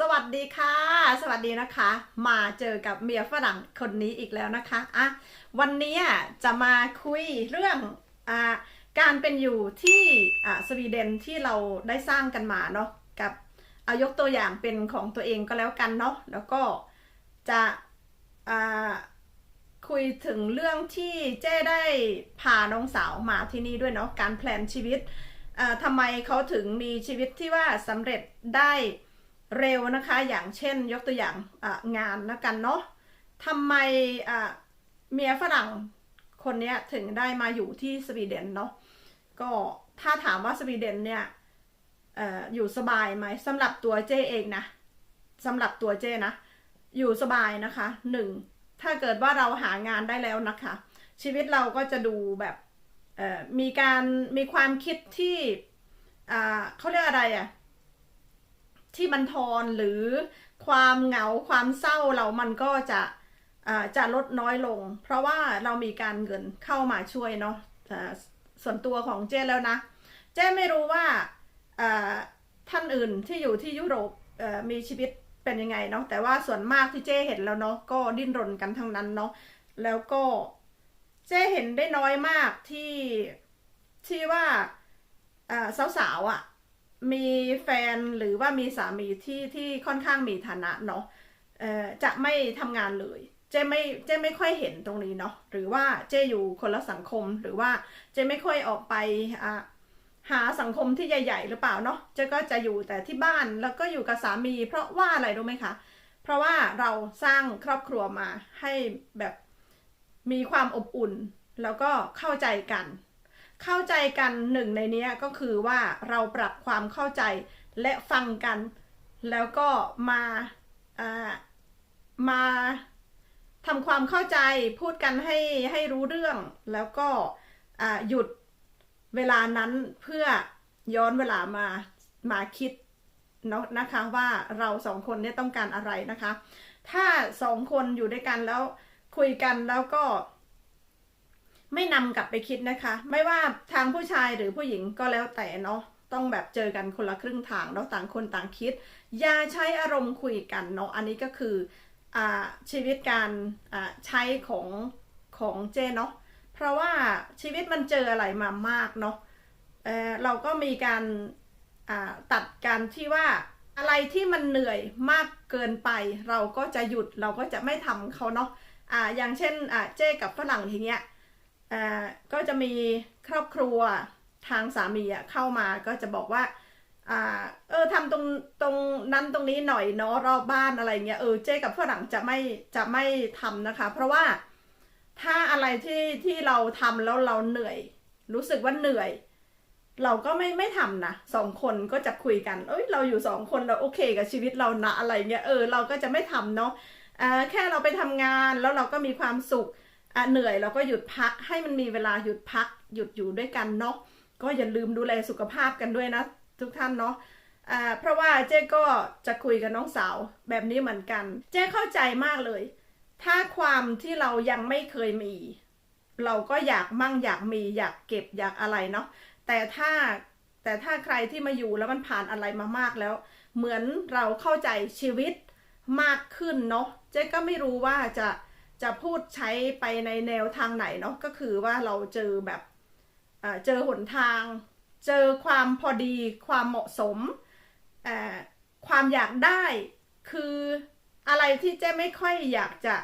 สวัสดีค่ะ สวัสดีนะคะ มาเจอกับเมียฝรั่งคนนี้อีกแล้วนะคะอะวันนี้จะมาคุยเรื่องอ่าการเป็นอยู่ที่อ่าสวีเดนที่เราได้สร้างกันมาเนาะกับอายกตัวอย่างเป็นของตัวเองก็แล้วกันเนาะแล้วก็จะอ่าคุยถึงเรื่องที่เจ้ได้พาน้องสาวมาที่นี่ด้วยเนาะการแพลนชีวิตทำไมเขาถึงมีชีวิตที่ว่าสำเร็จได้ เร็วนะคะ อย่างเช่นยกตัวอย่างงานนะกันเนาะทำไมเมียฝรั่งคนนี้ถึงได้มาอยู่ที่สวีเดนเนาะก็ถ้าถามว่าสวีเดนเนี่ยออยู่สบายไหมสำหรับตัวเจ้เองนะสำหรับตัวเจ้นะ อยู่สบายนะคะหนึ่งถ้าเกิดว่าเราหางานได้แล้วนะคะ ชีวิตเราก็จะดูแบบมีการมีความคิดที่เขาเรียกอะไรอะ ที่มันทอนหรือความเหงาความเศร้าเรามันก็จะจะลดน้อยลง เพราะว่าเรามีการเงินเข้ามาช่วยเนาะส่วนตัวของเจ้แล้วนะ เจ้ไม่รู้ว่าท่านอื่นที่อยู่ที่ยุโรปมีชีวิตเป็นยังไงเนาะแต่ว่าส่วนมากที่เจ้เห็นแล้วเนาะก็ดิ้นรนกันทั้งนั้นเนาะแล้วก็เจ้เห็นได้น้อยมากที่ที่ว่าสาวๆอะ มีแฟนหรือว่ามีสามีที่ที่ค่อนข้างมีฐานะเนาะเอ่อจะไม่ทำงานเลยเจไม่เจไม่ค่อยเห็นตรงนี้เนาะหรือว่าเจอยู่คนละสังคมหรือว่าเจไม่ค่อยออกไปอะหาสังคมที่ใหญ่ ๆ หรือเปล่าเนาะเจก็จะอยู่แต่ที่บ้านแล้วก็อยู่กับสามี เพราะว่าอะไรรู้ไหมคะ เพราะว่าเราสร้างครอบครัวมาให้แบบมีความอบอุ่นแล้วก็เข้าใจกัน เข้าใจกันหนึ่งในนี้ก็คือว่าเราปรับความเข้าใจและฟังกัน แล้วก็มาอามาทำความเข้าใจพูดกันให้ให้รู้เรื่อง แล้วก็หยุดเวลานั้นเพื่อย้อนเวลามามาคิดเนาะนะคะว่าเราสองคนเนี่ยต้องการอะไรนะคะ ถ้าสองคนอยู่ด้วยกันแล้วคุยกันแล้วก็ ไม่นำกลับไปคิดนะคะ ไม่ว่าทางผู้ชายหรือผู้หญิงก็แล้วแต่เนาะต้องแบบเจอกันคนละครึ่งทางเนาต่างคนต่างคิด อย่าใช้อารมณ์คุยกันเนาะอันนี้ก็คืออชีวิตการใช้ของของเจเนาะเพราะว่าชีวิตมันเจออะไรมามากเนาะเเราก็มีการตัดการที่ว่าอะไรที่มันเหนื่อยมากเกินไป เราก็จะหยุดเราก็จะไม่ทำเขาเนาะอ่าอย่างเช่นเจ้กับฝรั่งทีเนี้ย ก็จะมีครอบครัวทางสามีเข้ามาก็จะบอกว่าอเออทำตรงตรงนั้นตรงนี้หน่อยเนาะรอบบ้านอะไรเงี้ยเออเจ๊กับฝรั่งจะไม่จะไม่ทำนะคะ เพราะว่าถ้าอะไรที่ที่เราทำแล้วเราเหนื่อย รู้สึกว่าเหนื่อย เราก็ไม่ไม่ทำนะสองคนก็จะคุยกัน เอ้ยเราอยู่สองคนเราโอเคกับชีวิตเรานะอะไรเงี้ยเออเราก็จะไม่ทำเนาะแค่เราไปทำงานแล้วเราก็มีความสุข อะเหนื่อยเราก็หยุดพักให้มันมีเวลาหยุดพัก หยุดอยู่ด้วยกันเนาะก็อย่าลืมดูแลสุขภาพกันด้วยนะ ทุกท่านเนาะอ่าเพราะว่าเจ๊ก็จะคุยกับน้องสาวแบบนี้เหมือนกัน เจ๊เข้าใจมากเลย ถ้าความที่เรายังไม่เคยมี เราก็อยากมั่งอยากมีอยากเก็บอยากอะไรเนาะแต่ถ้าแต่ถ้าใครที่มาอยู่แล้วมันผ่านอะไรมามากแล้ว เหมือนเราเข้าใจชีวิตมากขึ้นเนาะเจ๊ก็ไม่รู้ว่าจะ จะพูดใช้ไปในแนวทางไหนเนาะก็คือว่าเราเจอแบบเจอหนทาง เจอความพอดีความเหมาะสม ความอยากได้คืออะไรที่เจ๊ไม่ค่อยอยากจะ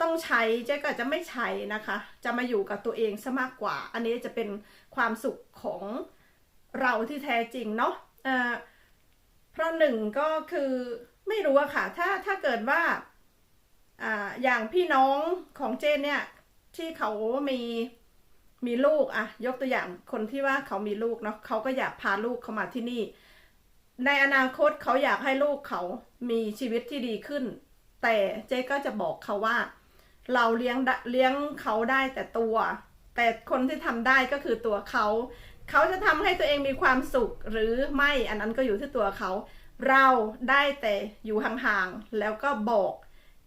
ต้องใช้เจ๊ก็จะไม่ใช้นะคะ จะมาอยู่กับตัวเองซะมากกว่า อันนี้จะเป็นความสุขของเราที่แท้จริงเนาะเพราะหนึ่งก็คือไม่รู้อะค่ะถ้าถ้าเกิดว่า อย่างพี่น้องของเจนเนี่ยที่เขามีมีลูกอะยกตัวอย่างคนที่ว่าเขามีลูกเนาะเขาก็อยากพาลูกเขามาที่นี่ ในอนาคตเขาอยากให้ลูกเขามีชีวิตที่ดีขึ้น แต่เจ๊ก็จะบอกเขาว่า เราเลี้ยงเลี้ยงเขาได้แต่ตัว แต่คนที่ทำได้ก็คือตัวเขา เขาจะทำให้ตัวเองมีความสุขหรือไม่อันนั้นก็อยู่ที่ตัวเขา เราได้แต่อยู่ห่างๆแล้วก็บอก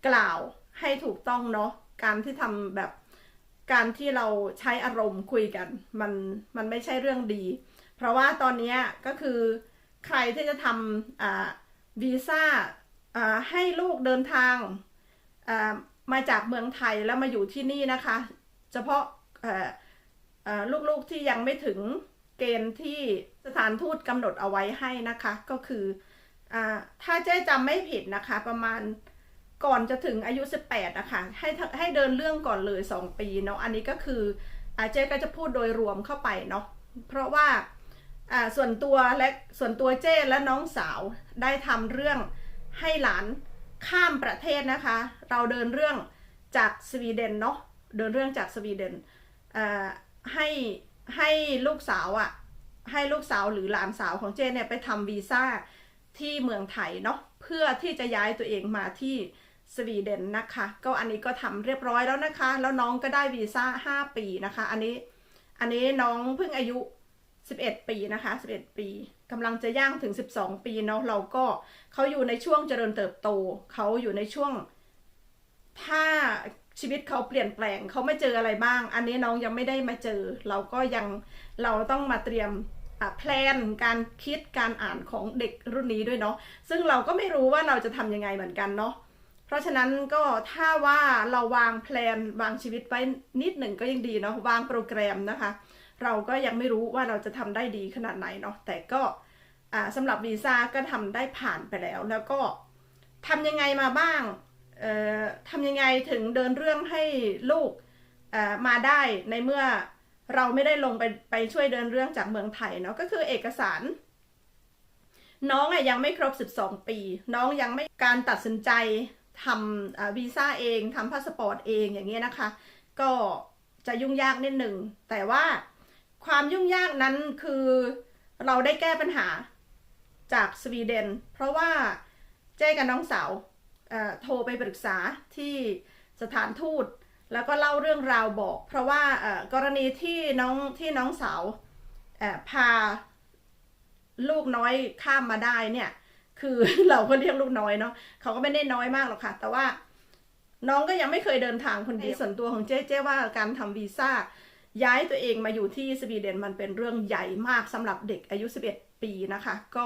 กล่าวให้ถูกต้องเนาะการที่ทำแบบการที่เราใช้อารมณ์คุยกัน มันมันไม่ใช่เรื่องดี เพราะว่าตอนนี้ก็คือใครที่จะทำวีซ่าให้ลูกเดินทางมาจากเมืองไทยแล้วมาอยู่ที่นี่นะคะ เฉพาะลูกๆที่ยังไม่ถึงเกณฑ์ที่สถานทูตกำหนดเอาไว้ให้นะคะ ก็คืออถ้าเจ๊จำไม่ผิดนะคะประมาณ ก่อนจะถึงอายุ 18นะคะให้ให้เดินเรื่องก่อนเลย 2 ปีเนาะอันนี้ก็คืออาเจ๊ก็จะพูดโดยรวมเข้าไปเนาะเพราะว่าส่วนตัวและส่วนตัวเจ้และน้องสาวได้ทำเรื่องให้หลานข้ามประเทศนะคะ เราเดินเรื่องจากสวีเดนเนาะเดินเรื่องจากสวีเดนให้ให้ลูกสาวอะ่ะให้ลูกสาวหรือหลานสาวของเจ้เนี่ยไปทำวีซ่าที่เมืองไทยเนาะเพื่อที่จะย้ายตัวเองมาที่ สวีเดนนะคะ ก็อันนี้ก็ทำเรียบร้อยแล้วนะคะ แล้วน้องก็ได้วีซ่า 5 ปีนะคะ อันนี้อันนี้น้องเพิ่งอายุ 11 ปีนะคะ11 ปีกำลังจะย่างถึง 12 ปีเนาะเราก็เขาอยู่ในช่วงเจริญเติบโตเขาอยู่ในช่วง ถ้าชีวิตเขาเปลี่ยนแปลงเขาไม่เจออะไรบ้าง อันนี้น้องยังไม่ได้มาเจอ เราก็ยังเราต้องมาเตรียมแพลนการคิดการอ่านของเด็กรุ่นนี้ด้วยเนาะซึ่งเราก็ไม่รู้ว่าเราจะทำยังไงเหมือนกันเนาะ ราะฉะนั้นก็ถ้าว่าเราวางแพลนวางชีวิตไว้นิดหนึ่งก็ยังดีเนาะวางโปรแกรมนะคะ เราก็ยังไม่รู้ว่าเราจะทำได้ดีขนาดไหนเนาะแต่ก็อ่าสำหรับวีซ่าก็ทำได้ผ่านไปแล้ว แล้วก็ทำยังไงมาบ้างทำยังไงถึงเดินเรื่องให้ลูกมาได้ในเมื่อเราไม่ได้ลงไปไปช่วยเดินเรื่องจากเมืองไทยเนาะก็คือเอกสารน้องอะยังไม่ครบ 12 ปี น้องยังไม่การตัดสินใจ ทำวีซ่าเองทำพาสปอร์ตเองอย่างเงี้ยนะคะ ก็จะยุ่งยากนิดหนึ่ง แต่ว่าความยุ่งยากนั้นคือเราได้แก้ปัญหาจากสวีเดน เพราะว่าเจ้กับน้องสาวโทรไปปรึกษาที่สถานทูต แล้วก็เล่าเรื่องราวบอก เพราะว่ากรณีที่น้องที่น้องสาวพาลูกน้อยข้ามมาได้เนี่ย คือเราก็เรียกลูกน้อยเนาะเขาก็ไม่ได้น้อยมากหรอกค่ะ แต่ว่า น้องก็ยังไม่เคยเดินทางคนเดียวส่วนตัวของเจ๊เจ๊ว่าการทำวีซ่าย้ายตัวเองมาอยู่ที่สวีเดนมันเป็นเรื่องใหญ่มากสำหรับเด็กอายุ 11 ปีนะคะ ก็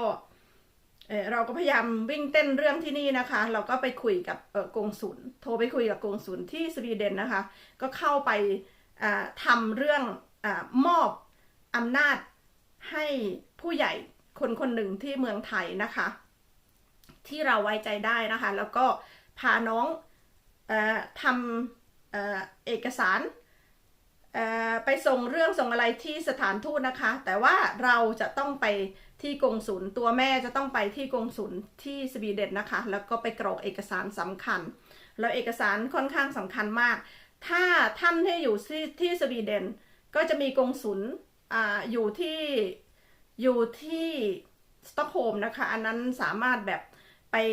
เอ่อเราก็พยายามวิ่งเต้นเรื่องที่นี่นะคะ เราก็ไปคุยกับเอ่อกงสุลโทรไปคุยกับกงสุลที่สวีเดนนะคะ ก็เข้าไปอ่าทำเรื่องอามอบอำนาจให้ผู้ใหญ่คนคนหนึ่งที่เมืองไทยนะคะ ที่เราไว้ใจได้นะคะ แล้วก็พาน้องออทำเอเอกสารไปส่งเรื่องส่งอะไรที่สถานทูตนะคะ แต่ว่าเราจะต้องไปที่กงสุลตัวแม่จะต้องไปที่กงสุลที่สวีเดนนะคะ แล้วก็ไปกรอกเอกสารสำคัญ แล้วเอกสารค่อนข้างสำคัญมาก ถ้าท่านที่อยู่ที่ที่สวีเดน ก็จะมีกงสุลอ่าอยู่ที่อยู่ที่สต็อกโฮล์มนะคะ อันนั้นสามารถแบบ ไป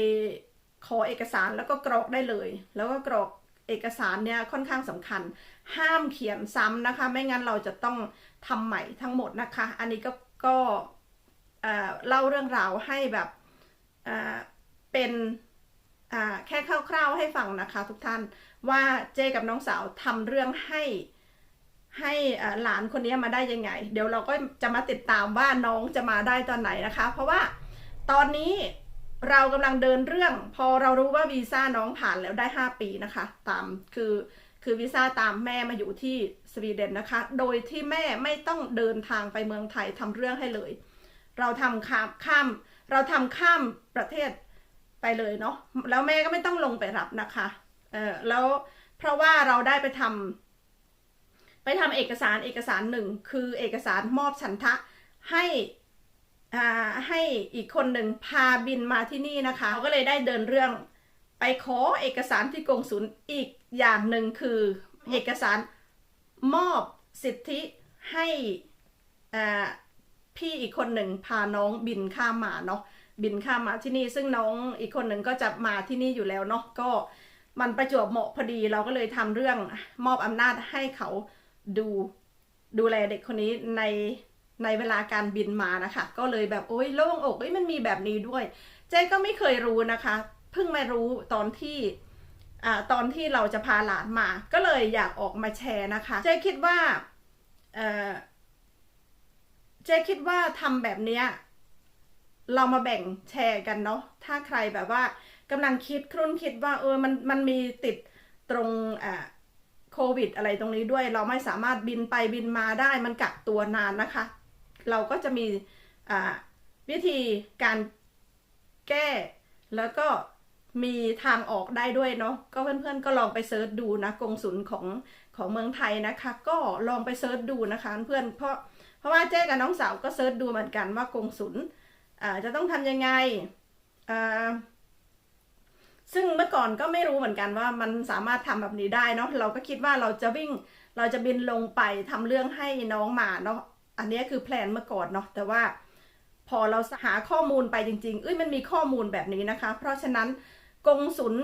ขอเอกสารแล้วก็กรอกได้เลย แล้วก็กรอกเอกสารเนี่ยค่อนข้างสำคัญ ห้ามเขียนซ้ำนะคะ ไม่งั้นเราจะต้องทำใหม่ทั้งหมดนะคะ อันนี้ก็ก็เเล่าเรื่องราวให้แบบเป็นแค่คร่าวๆให้ฟังนะคะ ทุกท่านว่าเจกับน้องสาวทำเรื่องให้ให้หลานคนนี้มาได้ยังไง เดี๋ยวเราก็จะมาติดตามว่าน้องจะมาได้ตอนไหนนะคะ เพราะว่าตอนนี้ เรากำลังเดินเรื่อง พอเรารู้ว่าวีซ่าน้องผ่านแล้วได้ 5 ปีนะคะ ตามคือคือวีซ่าตามแม่มาอยู่ที่สวีเดนนะคะ โดยที่แม่ไม่ต้องเดินทางไปเมืองไทยทำเรื่องให้เลย เราทำข้ามข้าม เราทำข้ามประเทศไปเลยเนาะแล้วแม่ก็ไม่ต้องลงไปรับนะคะเออแล้วเพราะว่าเราได้ไปทำไปทำเอกสารเอกสารหนึ่งคือเอกสารมอบฉันทะให้ ให้อีกคนหนึ่งพาบินมาที่นี่นะคะเราก็เลยได้เดินเรื่องไปขอเอกสารที่กงสุลอีกอย่างหนึ่งคือเอกสารมอบสิทธิให้พี่อีกคนหนึ่งพาน้องบินข้ามมาเนาะบินข้ามมาที่นี่ซึ่งน้องอีกคนหนึ่งก็จะมาที่นี่อยู่แล้วเนาะก็มันประจวบเหมาะพอดีเราก็เลยทำเรื่องมอบอำนาจให้เขาดูดูแลเด็กคนนี้ใน ในเวลาการบินมานะคะ ก็เลยแบบโอ้ยโล่งอกเอ้ยมันมีแบบนี้ด้วย เจ๊ก็ไม่เคยรู้นะคะ เพิ่งมารู้ตอนที่อ่าตอนที่เราจะพาหลานมา ก็เลยอยากออกมาแชร์นะคะ เจ๊คิดว่าเออเจ๊คิดว่าทำแบบเนี้ยเรามาแบ่งแชร์กันเนาะถ้าใครแบบว่ากำลังคิดครุ่นคิดว่าเออมันมันมีติดตรงอ่าโควิดอะไรตรงนี้ด้วยเราไม่สามารถบินไปบินมาได้มันกักตัวนานนะคะ เราก็จะมีวิธีการแก้ แล้วก็มีทางออกได้ด้วยเนาะก็เพื่อนๆก็ลองไปเซิร์ชดูนะกงสุลของของเมืองไทยนะคะ ก็ลองไปเซิร์ชดูนะคะเพื่อนเพราะเพราะว่าเจ๊กับน้องสาวก็เซิร์ชดูเหมือนกันว่ากงสุลจะต้องทำยังไงซึ่งเมื่อก่อนก็ไม่รู้เหมือนกันว่ามันสามารถทำแบบนี้ได้เนาะเราก็คิดว่าเราจะวิ่งเราจะบินลงไปทำเรื่องให้น้องมาเนาะ อันนี้คือแพลนเมื่อก่อนเนาะแต่ว่าพอเราหาข้อมูลไปจริง ๆ เอ้ยมันมีข้อมูลแบบนี้นะคะ เพราะฉะนั้นกงสุล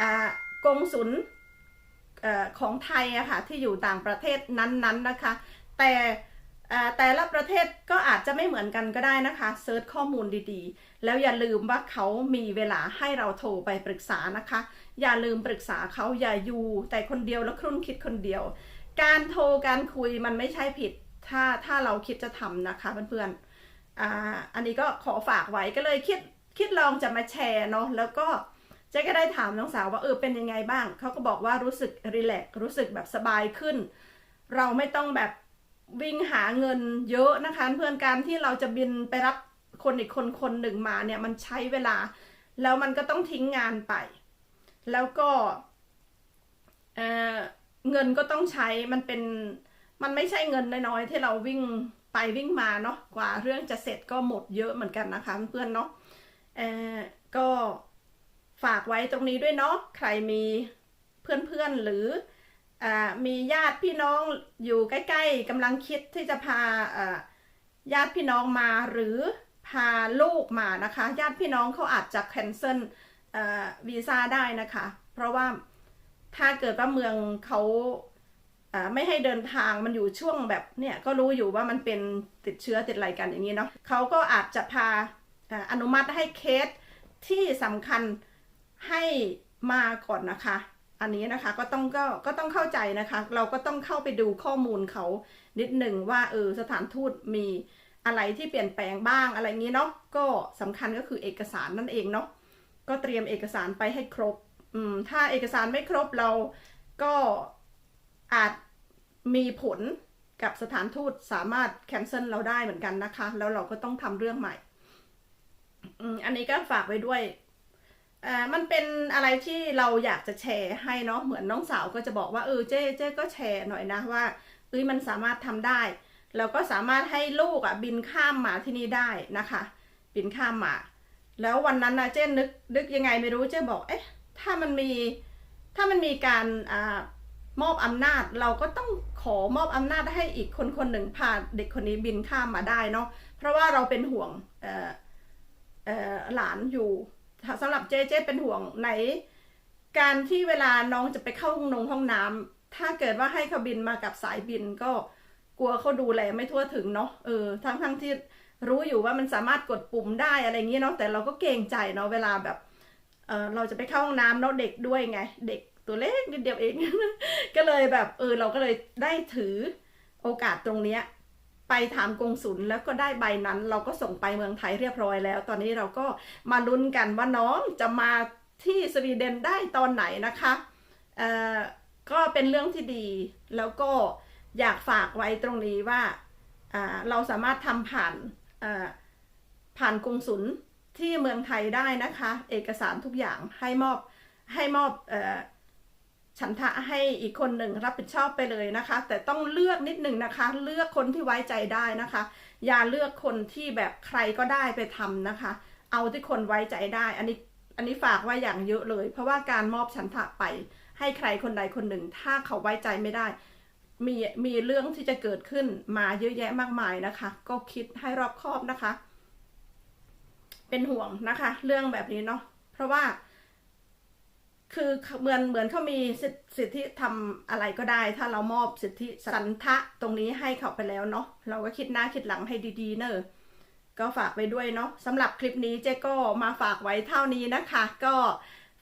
อ่ากงสุลของไทยอะค่ะที่อยู่ต่างประเทศนั้นๆนะคะ แต่แต่ละประเทศก็อาจจะไม่เหมือนกันก็ได้นะคะเซิร์ชข้อมูลดีๆ แล้วอย่าลืมว่าเขามีเวลาให้เราโทรไปปรึกษานะคะ อย่าลืมปรึกษาเขาอย่าอยู่แต่คนเดียวแล้วครุ่นคิดคนเดียว การโทรการคุยมันไม่ใช่ผิด ถ้าถ้าเราคิดจะทำนะคะเพื่อนๆอ่าอันนี้ก็ขอฝากไว้ก็เลยคิดคิดลองจะมาแชร์เนาะแล้วก็เจ๊ก็ได้ถามน้องสาวว่าเออเป็นยังไงบ้าง เขาก็บอกว่ารู้สึกรีแลกซ์รู้สึกแบบสบายขึ้น เราไม่ต้องแบบวิ่งหาเงินเยอะนะคะเพื่อนการที่เราจะบินไปรับคนอีกคนคนหนึ่งมาเนี่ยมันใช้เวลา แล้วมันก็ต้องทิ้งงานไป แล้วก็เเงินก็ต้องใช้มันเป็น มันไม่ใช่เงินน้อยๆที่เราวิ่งไปวิ่งมาเนาะกว่าเรื่องจะเสร็จก็หมดเยอะเหมือนกันนะคะเพื่อนเนาะเออก็ฝากไว้ตรงนี้ด้วยเนาะใครมีเพื่อนๆหรืออ่ามีญาติพี่น้องอยู่ใกล้ๆกำลังคิดที่จะพาอ่าญาติพี่น้องมาหรือพาลูกมานะคะ ญาติพี่น้องเขาอาจจะ cancel อ่วีซ่าได้นะคะ เพราะว่าถ้าเกิดว่าเมืองเขา ไม่ให้เดินทางมันอยู่ช่วงแบบเนี่ยก็รู้อยู่ว่ามันเป็นติดเชื้อติดอะไรกันอย่างนี้เนาะเขาก็อาจจะพาอ่าอนุมัติให้เคสที่สำคัญให้มาก่อนนะคะ อันนี้นะคะก็ต้องก็ก็ต้องเข้าใจนะคะ เราก็ต้องเข้าไปดูข้อมูลเขานิดหนึ่งว่าเออสถานทูตมีอะไรที่เปลี่ยนแปลงบ้างอะไรงนี้เนาะก็สำคัญก็คือเอกสารนั่นเองเนาะก็เตรียมเอกสารไปให้ครบอืมถ้าเอกสารไม่ครบเราก็อาจ มีผลกับสถานทูตสามารถแคนเซิลเราได้เหมือนกันนะคะ แล้วเราก็ต้องทำเรื่องใหม่ อันนี้ก็ฝากไว้ด้วยมันเป็นอะไรที่เราอยากจะแชร์ให้เนาะเหมือนน้องสาวก็จะบอกว่าเออเจ๊เจ๊ก็แชร์หน่อยนะว่าเอ้ยมันสามารถทำได้ แล้วก็สามารถให้ลูกอะบินข้ามมาที่นี่ได้นะคะ บินข้ามมา แล้ววันนั้นนะเจ๊นึกนึกยังไงไม่รู้เจ๊บอกเอ๊ะถ้ามันมีถ้ามันมีการอ่า มอบอำนาจเราก็ต้องขอมอบอำนาจให้อีกคนคนหนึ่งพาเด็กคนนี้บินข้ามมาได้เนาะเพราะว่าเราเป็นห่วงหลานอยู่สำหรับเจ๊เจเป็นห่วงไหน การที่เวลาน้องจะไปเข้าห้องนงห้องน้ำถ้าเกิดว่าให้เขาบินมากับสายบินก็กลัวเขาดูแลไม่ทั่วถึงเนาะเออทั้งทั้งที่รู้อยู่ว่ามันสามารถกดปุ่มได้อะไรอย่างนี้เนาะแต่เราก็เกรงใจเนาะเวลาแบบเออเราจะไปเข้าห้องน้ำเนาะเด็กด้วยไงเด็ก ตัวเล็กนิดเดียวเอง ก็เลยแบบเออเราก็เลยได้ถือโอกาสตรงเนี้ยไปถามกงสุลแล้วก็ได้ใบนั้น เราก็ส่งไปเมืองไทยเรียบร้อยแล้ว ตอนนี้เราก็มาลุ้นกันว่าน้องจะมาที่สวีเดนได้ตอนไหนนะคะเอ่อก็เป็นเรื่องที่ดี แล้วก็อยากฝากไว้ตรงนี้ว่าเราสามารถทำผ่านผ่านกงสุลที่เมืองไทยได้นะคะ เอกสารทุกอย่างให้มอบให้มอบ ฉันทะให้อีกคนหนึ่งรับผิดชอบไปเลยนะคะ แต่ต้องเลือกนิดหนึ่งนะคะ เลือกคนที่ไว้ใจได้นะคะ อย่าเลือกคนที่แบบใครก็ได้ไปทำนะคะ เอาที่คนไว้ใจได้ อันนี้อันนี้ฝากไว้อย่างเยอะเลย เพราะว่าการมอบฉันทะไป ให้ใครคนใดคนหนึ่ง ถ้าเขาไว้ใจไม่ได้มีมีเรื่องที่จะเกิดขึ้นมาเยอะแยะมากมายนะคะ ก็คิดให้รอบคอบนะคะ เป็นห่วงนะคะ เรื่องแบบนี้เนาะเพราะว่า คือเหมือนเหมือนเขามีสิทสิทธิทำอะไรก็ได้ ถ้าเรามอบสิทธิสันทะตรงนี้ให้เขาไปแล้วเนาะเราก็คิดหน้าคิดหลังให้ดีๆ เนอะก็ฝากไปด้วยเนาะสำหรับคลิปนี้เจ๊ก็มาฝากไว้เท่านี้นะคะ ก็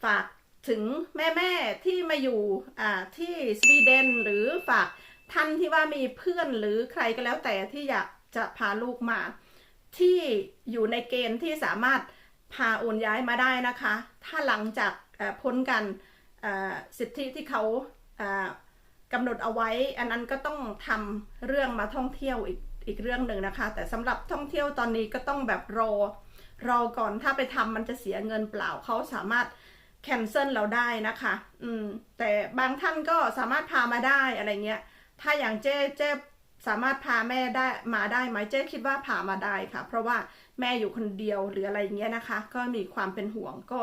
ฝากถึงแม่ๆที่มาอยู่อ่าที่สวีเดนหรือฝากท่านที่ว่ามีเพื่อนหรือใครก็แล้วแต่ที่อยากจะพาลูกมา ที่อยู่ในเกณฑ์ที่สามารถพาโอนย้ายมาได้นะคะ ถ้าหลังจาก พ้นการเอ่อสิทธิที่เขากำหนดเอาไว้ อันนั้นก็ต้องทำเรื่องมาท่องเที่ยวอีกอีกเรื่องหนึ่งนะคะ แต่สำหรับท่องเที่ยวตอนนี้ก็ต้องแบบรอรอก่อนถ้าไปทำมันจะเสียเงินเปล่าเขาสามารถแคนเซิลเราได้นะคะ อืม แต่บางท่านก็สามารถพามาได้อะไรเงี้ย ถ้าอย่างเจ๊เจ๊สามารถพาแม่ได้มาได้ไหมเจ๊คิดว่าพามาได้ค่ะ เพราะว่าแม่อยู่คนเดียวหรืออะไรเงี้ยนะคะ ก็มีความเป็นห่วงก็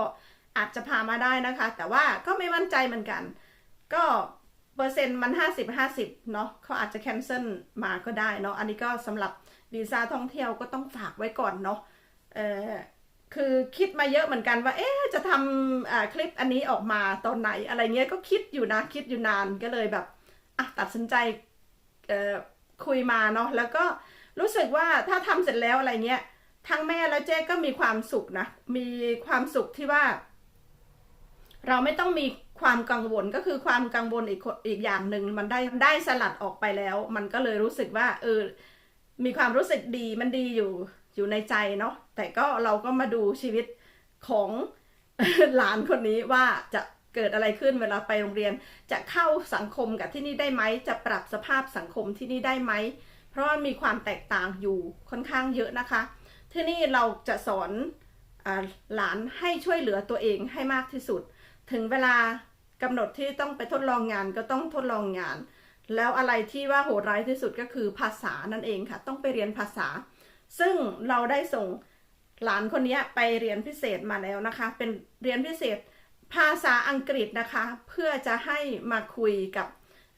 อาจจะพามาได้นะคะ แต่ว่าก็ไม่มั่นใจเหมือนกัน ก็เปอร์เซ็นต์มัน 50 50 เนาะเขาอาจจะแคนเซิลมาก็ได้เนาะอันนี้ก็สำหรับวีซ่าท่องเที่ยวก็ต้องฝากไว้ก่อนเนาะเออคือคิดมาเยอะเหมือนกันว่า เอ๊ะจะทำคลิปอันนี้ออกมาตอนไหนอะไรเงี้ยก็คิดอยู่นะคิดอยู่นานก็เลยแบบอะตัดสินใจเอ่อคุยมาเนาะแล้วก็รู้สึกว่าถ้าทำเสร็จแล้วอะไรเงี้ยทั้งแม่และเจ๊ก็มีความสุขนะ มีความสุขที่ว่า เราไม่ต้องมีความกังวลก็คือความกังวลอีกอีกอย่างหนึ่งมันได้ได้สลัดออกไปแล้ว มันก็เลยรู้สึกว่าเออมีความรู้สึกดีมันดีอยู่อยู่ในใจเนาะแต่ก็เราก็มาดูชีวิตของหลานคนนี้ว่าจะเกิดอะไรขึ้นเวลาไปโรงเรียน จะเข้าสังคมกับที่นี่ได้ไหมจะปรับสภาพสังคมที่นี่ได้ไหมเพราะว่ามีความแตกต่างอยู่ค่อนข้างเยอะนะคะ ที่นี่เราจะสอนอหลานให้ช่วยเหลือตัวเองให้มากที่สุด ถึงเวลากำหนดที่ต้องไปทดลองงานก็ต้องทดลองงาน แล้วอะไรที่ว่าโหดร้ายที่สุดก็คือภาษานั่นเองค่ะ ต้องไปเรียนภาษา ซึ่งเราได้ส่งหลานคนนี้ไปเรียนพิเศษมาแล้วนะคะ เป็นเรียนพิเศษภาษาอังกฤษนะคะ เพื่อจะให้มาคุยกับ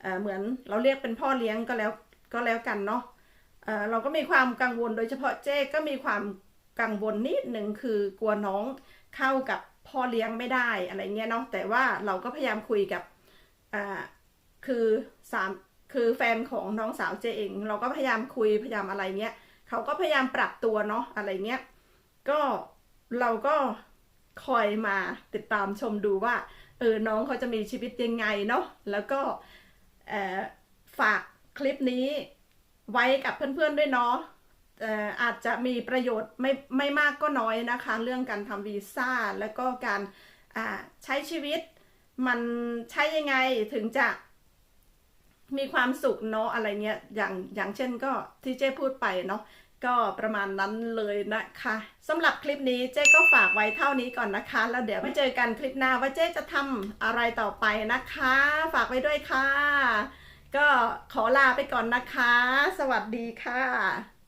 เเหมือนเราเรียกเป็นพ่อเลี้ยงก็แล้วก็แล้วกันเนาะเเราก็มีความกังวลโดยเฉพาะเจ๊ก็มีความกังวลนิดหนึ่งคือกลัวน้องเข้ากับ พ่อเลี้ยงไม่ได้อะไรเงี้ยเนาะแต่ว่าเราก็พยายามคุยกับอ่าคือสามคือแฟนของน้องสาวเจเอง เราก็พยายามคุยพยายามอะไรเงี้ยเขาก็พยายามปรับตัวเนาะอะไรเงี้ยก็เราก็คอยมาติดตามชมดูว่าเออน้องเขาจะมีชีวิตยังไงเนาะแล้วก็เออฝากคลิปนี้ไว้กับเพื่อนๆด้วยเนาะ อาจจะมีประโยชน์ไม่ไม่มากก็น้อยนะคะ เรื่องการทำวีซ่าแล้วก็การใช้ชีวิตมันใช้ยังไงถึงจะมีความสุขเนาะอะไรเงี้ยอย่างอย่างเช่นก็ที่เจ้พูดไปเนาะก็ประมาณนั้นเลยนะคะสำหรับคลิปนี้เจ๊ก็ฝากไว้เท่านี้ก่อนนะคะ แล้วเดี๋ยวไปเจอกันคลิปหน้าว่าเจ๊จะทำอะไรต่อไปนะคะ ฝากไว้ด้วยค่ะ ก็ขอลาไปก่อนนะคะ สวัสดีค่ะ